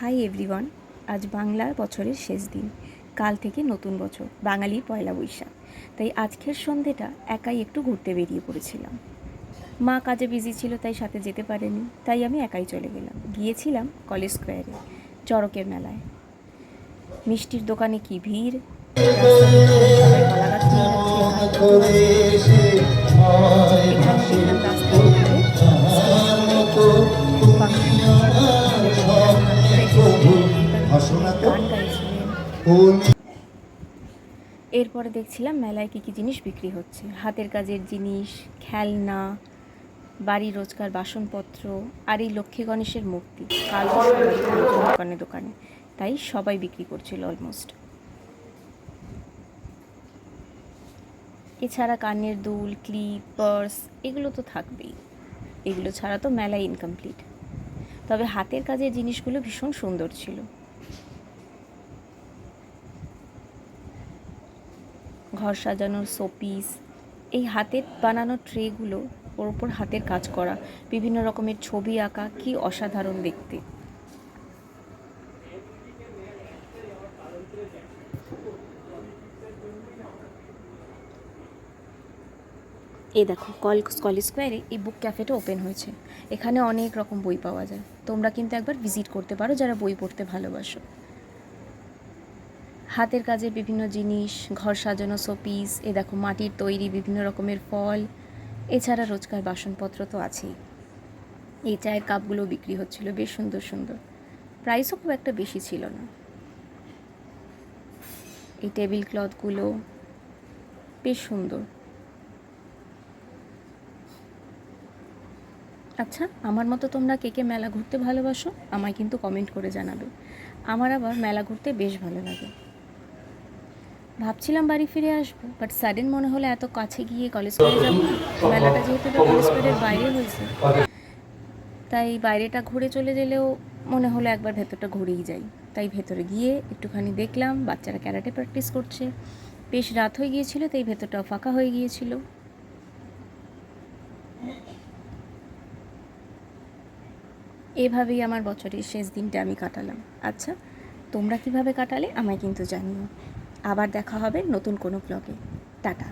Hi everyone, আজ বাংলার বছরের শেষ দিন। কাল থেকে নতুন বছর, বাঙালির পয়লা বৈশাখ। তাই আজকের সন্ধেটা একাই একটু ঘুরতে বেরিয়ে পড়েছিলাম। মা কাজে বিজি ছিল, তাই সাথে যেতে পারেনি। তাই আমি একাই চলে গেলাম। গিয়েছিলাম কলেজ স্কোয়ারে, চড়কের মেলায়। মিষ্টির দোকানে কি ভিড়? গাছ এরপরে দেখছিলাম মেলায় কী কী জিনিস বিক্রি হচ্ছে। হাতের কাজের জিনিস খেলনা বাড়ি রোজকার বাসনপত্র আর এই লক্ষ্মী গণেশের মূর্তি। কাল দোকানে দোকানে। তাই সবাই বিক্রি করছিল অলমোস্ট এছাড়া কানের দুল ক্লিপ পার্স এগুলো তো থাকবেই। এগুলো ছাড়া তো মেলা ইনকমপ্লিট তবে হাতের কাজের জিনিসগুলো ভীষণ সুন্দর ছিল। ঘর সাজানোর শোপিস এই হাতের বানানো ট্রেগুলো ওর ওপর হাতের কাজ করা, বিভিন্ন রকমের ছবি আঁকা, কি অসাধারণ দেখতে। এ দেখো, কল, কলেজ স্কোয়ারে এই বুক ক্যাফেটা ওপেন হয়েছে। এখানে অনেক রকম বই পাওয়া যায়। তোমরা কিন্তু একবার ভিজিট করতে পারো যারা বই পড়তে ভালোবাসো। হাতের কাজের বিভিন্ন জিনিস, ঘর সাজানো শোপিস, এ দেখো মাটির তৈরি বিভিন্ন রকমের ফল, এছাড়া রোজকার বাসনপত্র তো আছেই। এই চায়ের কাপগুলো বিক্রি হচ্ছিল, বেশ সুন্দর সুন্দর। প্রাইসও খুব একটা বেশি ছিল না। এই টেবিল ক্লথগুলো বেশ সুন্দর। আচ্ছা আমার মতো তোমরা কে কে মেলা ঘুরতে ভালোবাসো, আমায় কিন্তু কমেন্ট করে জানাবে। আমার আবার মেলা ঘুরতে বেশ ভালো লাগে। ভাবছিলাম বাড়ি ফিরে আসব বাট সাডেন মনে হলো এত কাছে গিয়ে কলেজ করে যাব। মেলাটা যেহেতু কলেজ বাইরে হয়েছে। তাই বাইরেটা ঘুরে চলে গেলেও মনে হলো একবার ভেতরটা ঘুরেই যাই। তাই ভেতরে গিয়ে একটুখানি দেখলাম, বাচ্চারা ক্যারাটে প্র্যাকটিস করছে। বেশ রাত হয়ে গিয়েছিল, তাই ভেতরটাও ফাঁকা হয়ে গিয়েছিল। এভাবেই আমার বছরের শেষ দিনটা আমি কাটালাম। আচ্ছা তোমরা কীভাবে কাটালে আমায় কিন্তু জানিও। আবার দেখা হবে নতুন কোনো ব্লগে টাটা।